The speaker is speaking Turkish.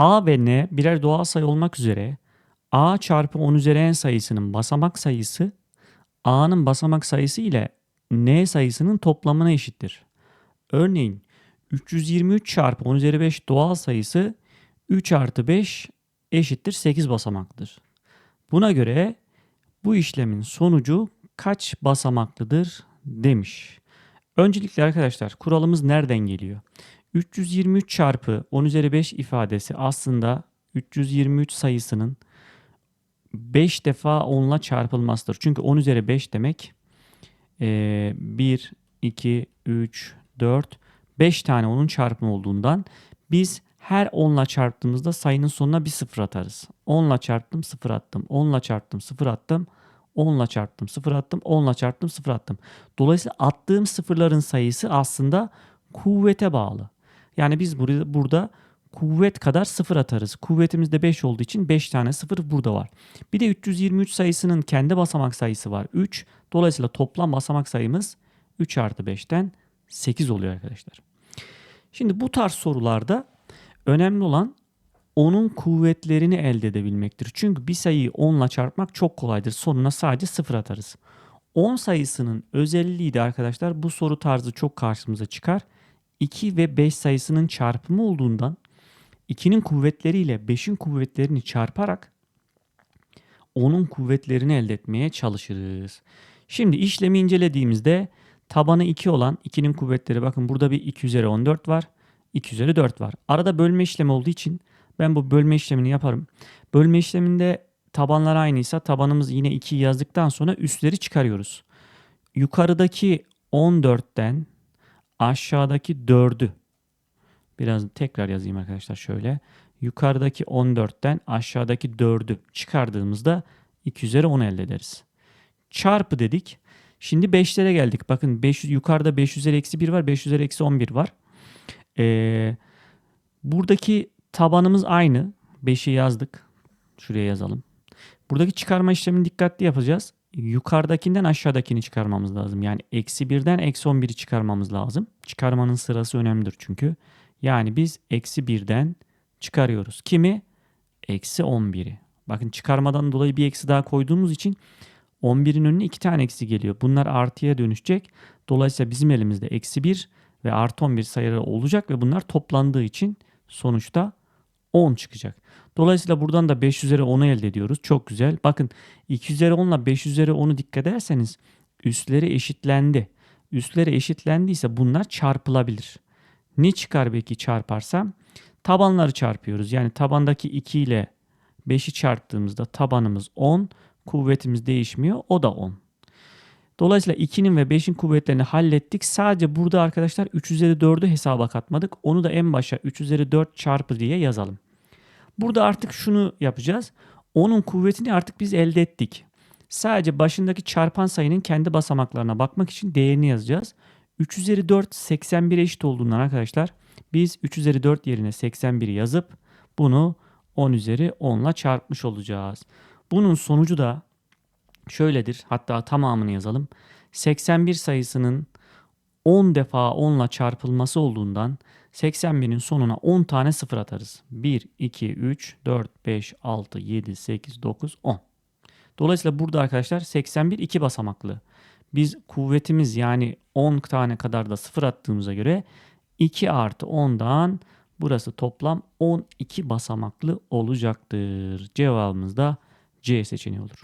A ve N birer doğal sayı olmak üzere A çarpı 10 üzeri n sayısının basamak sayısı A'nın basamak sayısı ile N sayısının toplamına eşittir. Örneğin 323 çarpı 10 üzeri 5 doğal sayısı 3 artı 5 eşittir 8 basamaklıdır. Buna göre bu işlemin sonucu kaç basamaklıdır demiş. Öncelikle arkadaşlar kuralımız nereden geliyor? 323 çarpı 10 üzeri 5 ifadesi aslında 323 sayısının 5 defa 10 ile çarpılmasıdır. Çünkü 10 üzeri 5 demek e, 1, 2, 3, 4, 5 tane onun çarpımı olduğundan biz her 10 ile çarptığımızda sayının sonuna bir sıfır atarız. 10 ile çarptım sıfır attım. 10 ile çarptım sıfır attım. 10 ile çarptım sıfır attım. 10 ile çarptım sıfır attım. Dolayısıyla attığım sıfırların sayısı aslında kuvvete bağlı. Yani biz burada, burada kuvvet kadar sıfır atarız. Kuvvetimiz de 5 olduğu için 5 tane sıfır burada var. Bir de 323 sayısının kendi basamak sayısı var 3. Dolayısıyla toplam basamak sayımız 3 artı 5'ten 8 oluyor arkadaşlar. Şimdi bu tarz sorularda önemli olan onun kuvvetlerini elde edebilmektir. Çünkü bir sayıyı 10 ile çarpmak çok kolaydır. Sonuna sadece 0 atarız. 10 sayısının özelliği de arkadaşlar bu soru tarzı çok karşımıza çıkar. 2 ve 5 sayısının çarpımı olduğundan 2'nin kuvvetleriyle 5'in kuvvetlerini çarparak 10'un kuvvetlerini elde etmeye çalışırız. Şimdi işlemi incelediğimizde tabanı 2 olan 2'nin kuvvetleri bakın burada bir 2 üzeri 14 var. 2 üzeri 4 var. Arada bölme işlemi olduğu için ben bu bölme işlemini yaparım. Bölme işleminde tabanlar aynıysa tabanımız yine 2'yi yazdıktan sonra üstleri çıkarıyoruz. Yukarıdaki 14'ten aşağıdaki 4'ü biraz tekrar yazayım arkadaşlar şöyle. Yukarıdaki 14'ten aşağıdaki 4'ü çıkardığımızda 2 üzeri 10 elde ederiz. Çarpı dedik. Şimdi 5'lere geldik. Bakın 5, yukarıda 5 üzeri eksi 1 var. 5 üzeri eksi 11 var. Ee, buradaki tabanımız aynı. 5'i yazdık. Şuraya yazalım. Buradaki çıkarma işlemini dikkatli yapacağız. Yukarıdakinden aşağıdakini çıkarmamız lazım. Yani eksi 1'den eksi 11'i çıkarmamız lazım. Çıkarmanın sırası önemlidir çünkü. Yani biz eksi 1'den çıkarıyoruz. Kimi? Eksi 11'i. Bakın çıkarmadan dolayı bir eksi daha koyduğumuz için 11'in önüne 2 tane eksi geliyor. Bunlar artıya dönüşecek. Dolayısıyla bizim elimizde eksi 1 ve artı 11 sayıları olacak ve bunlar toplandığı için sonuçta 10 çıkacak. Dolayısıyla buradan da 5 üzeri 10'u elde ediyoruz. Çok güzel. Bakın 2 üzeri 10 ile 5 üzeri 10'u dikkat ederseniz üstleri eşitlendi. Üstleri eşitlendiyse bunlar çarpılabilir. Ne çıkar belki çarparsam? Tabanları çarpıyoruz. Yani tabandaki 2 ile 5'i çarptığımızda tabanımız 10, kuvvetimiz değişmiyor. O da 10. Dolayısıyla 2'nin ve 5'in kuvvetlerini hallettik. Sadece burada arkadaşlar 3 üzeri 4'ü hesaba katmadık. Onu da en başa 3 üzeri 4 çarpı diye yazalım. Burada artık şunu yapacağız. Onun kuvvetini artık biz elde ettik. Sadece başındaki çarpan sayının kendi basamaklarına bakmak için değerini yazacağız. 3 üzeri 4 81 eşit olduğundan arkadaşlar biz 3 üzeri 4 yerine 81'i yazıp bunu 10 üzeri 10 ile çarpmış olacağız. Bunun sonucu da şöyledir. Hatta tamamını yazalım. 81 sayısının 10 defa 10 ile çarpılması olduğundan 81'in sonuna 10 tane sıfır atarız. 1, 2, 3, 4, 5, 6, 7, 8, 9, 10. Dolayısıyla burada arkadaşlar 81 iki basamaklı. Biz kuvvetimiz yani 10 tane kadar da sıfır attığımıza göre 2 artı 10'dan burası toplam 12 basamaklı olacaktır. Cevabımız da C seçeneği olur.